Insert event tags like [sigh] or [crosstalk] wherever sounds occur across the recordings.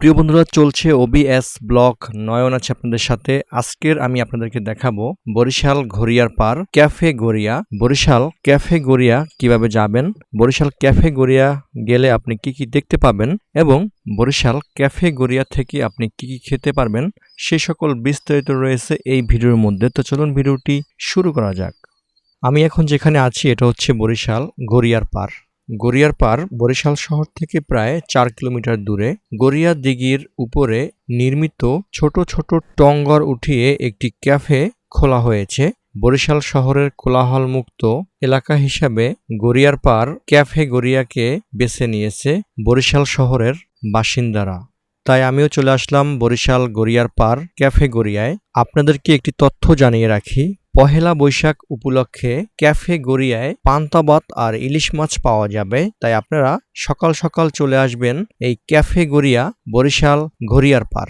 প্রিয় বন্ধুরা, চলছে ওবিএস ব্লক নয়ন আছে আপনাদের সাথে। আজকের আমি আপনাদেরকে দেখাবো বরিশাল ঘড়িয়ার পার, ক্যাফে গড়িয়া। বরিশাল ক্যাফে গড়িয়া কীভাবে যাবেন? বরিশাল ক্যাফে গড়িয়া গেলে আপনি কি কি দেখতে পাবেন? এবং বরিশাল ক্যাফে গড়িয়া থেকে আপনি কি কি খেতে পারবেন? সে সকল বিস্তারিত রয়েছে এই ভিডিওর মধ্যে। তো চলুন ভিডিওটি শুরু করা যাক। আমি এখন যেখানে আছি, এটা হচ্ছে বরিশাল গড়িয়ার পার। গড়িয়ার পার বরিশাল শহর থেকে প্রায় চার কিলোমিটার দূরে গড়িয়া দিঘির উপরে নির্মিত ছোট ছোট টঙ্গর উঠিয়ে একটি ক্যাফে খোলা হয়েছে। বরিশাল শহরের কোলাহল মুক্ত এলাকা হিসাবে গড়িয়ার পার ক্যাফে গড়িয়াকে বেছে নিয়েছে বরিশাল শহরের বাসিন্দারা। তাই আমিও চলে আসলাম বরিশাল গড়িয়ার পার ক্যাফে গড়িয়ায়। আপনাদেরকে একটি তথ্য জানিয়ে রাখি। পহেলা বৈশাখ উপলক্ষে ক্যাফে গড়িয়ায় পান্তাবাত আর ইলিশ মাছ পাওয়া যাবে। তাই আপনারা সকাল সকাল চলে আসবেন এই ক্যাফে গড়িয়া বরিশাল ঘড়িয়ার পার।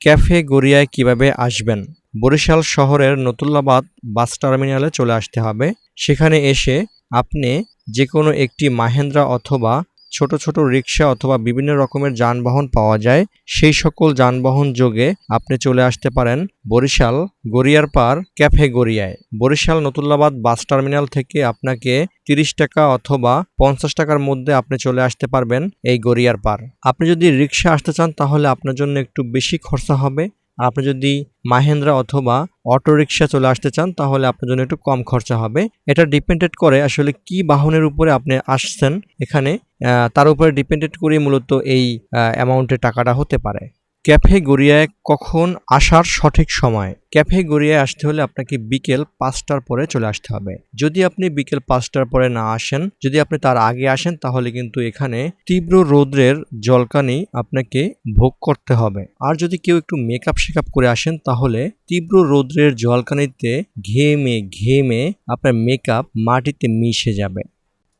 ক্যাফে গড়িয়ায় কীভাবে আসবেন? বরিশাল শহরের নতুল্লাবাদ বাস টার্মিনালে চলে আসতে হবে। সেখানে এসে আপনি যে কোনো একটি মাহেন্দ্রা অথবা ছোট ছোট রিক্সা অথবা বিভিন্ন রকমের যানবাহন পাওয়া যায়। সেই সকল যানবাহন যোগে আপনি চলে আসতে পারেন বরিশাল গড়িয়ার পার ক্যাফে গড়িয়ায়। বরিশাল নতুল্লাবাদ বাস টার্মিনাল থেকে আপনাকে তিরিশ টাকা অথবা পঞ্চাশ টাকার মধ্যে আপনি চলে আসতে পারবেন এই গড়িয়ার পার। আপনি যদি রিক্সা আসতে চান তাহলে আপনার জন্য একটু বেশি খরচা হবে। আপনি যদি মাহেন্দ্রা অথবা অটোরিকশা চলে আসতে চান, তাহলে আপনার জন্য একটু কম খরচা হবে। এটা ডিপেন্ডেড করে আসলে কি বাহনের উপরে আপনি আসছেন এখানে তার উপরে ডিপেন্ডেড করে মূলত এই অ্যামাউন্টের টাকাটা হতে পারে। ক্যাফে গড়িয়ায় কখন আসার সঠিক সময়? ক্যাফে গড়িয়ায় আসতে হলে আপনাকে বিকেল পাঁচটার পরে চলে আসতে হবে। যদি আপনি বিকেল পাঁচটার পরে না আসেন, যদি আপনি তার আগে আসেন, তাহলে কিন্তু এখানে তীব্র রৌদ্রের জলকানি আপনাকে ভোগ করতে হবে। আর যদি কেউ একটু মেকআপ শেকআপ করে আসেন, তাহলে তীব্র রৌদ্রের জলকানিতে ঘেমে ঘেমে আপনার মেকআপ মাটিতে মিশে যাবে।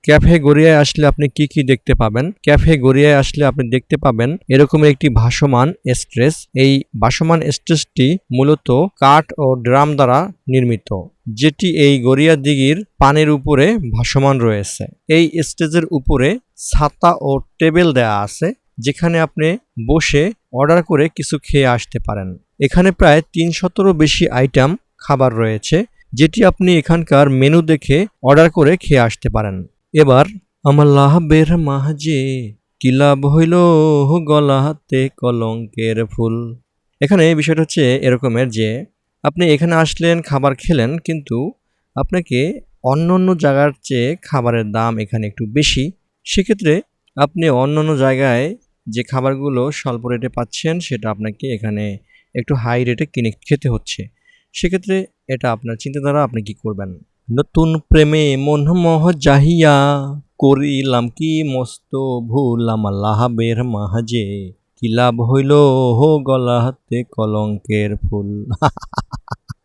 ক্যাফে গড়িয়ায় আসলে আপনি কি কি দেখতে পাবেন? ক্যাফে গড়িয়ায় আসলে আপনি দেখতে পাবেন এরকম একটি ভাসমান স্ট্রেস। এই ভাসমান স্ট্রেসটি মূলত কাঠ ও ড্রাম দ্বারা নির্মিত, যেটি এই গড়িয়া দিঘির পানির উপরে ভাসমান রয়েছে। এই স্টেজের উপরে ছাতা ও টেবিল দেয়া আছে, যেখানে আপনি বসে অর্ডার করে কিছু খেয়ে আসতে পারেন। এখানে প্রায় তিনশতরও বেশি আইটেম খাবার রয়েছে, যেটি আপনি এখানকার মেনু দেখে অর্ডার করে খেয়ে আসতে পারেন। এবার আমার লাভের মাঝে কি লাভ হইল গলা হাতে কলঙ্কের ফুল? এখানে বিষয়টা হচ্ছে এরকমের যে, আপনি এখানে আসলেন, খাবার খেলেন, কিন্তু আপনাকে অন্য অন্য জায়গার চেয়ে খাবারের দাম এখানে একটু বেশি। সেক্ষেত্রে আপনি অন্য অন্য জায়গায় যে খাবারগুলো স্বল্প রেটে পাচ্ছেন, সেটা আপনাকে এখানে একটু হাই রেটে কিনে খেতে হচ্ছে। সেক্ষেত্রে এটা আপনার চিন্তাধারা, আপনি কি করবেন? নতুন প্রেমে মনমোহ জাহিয়া, করিলাম কি মস্ত ভুল আমার লাহাবের মাহাজে। কি লাভ হইল হো গলা হাতে কলঙ্কের ফুল? [laughs]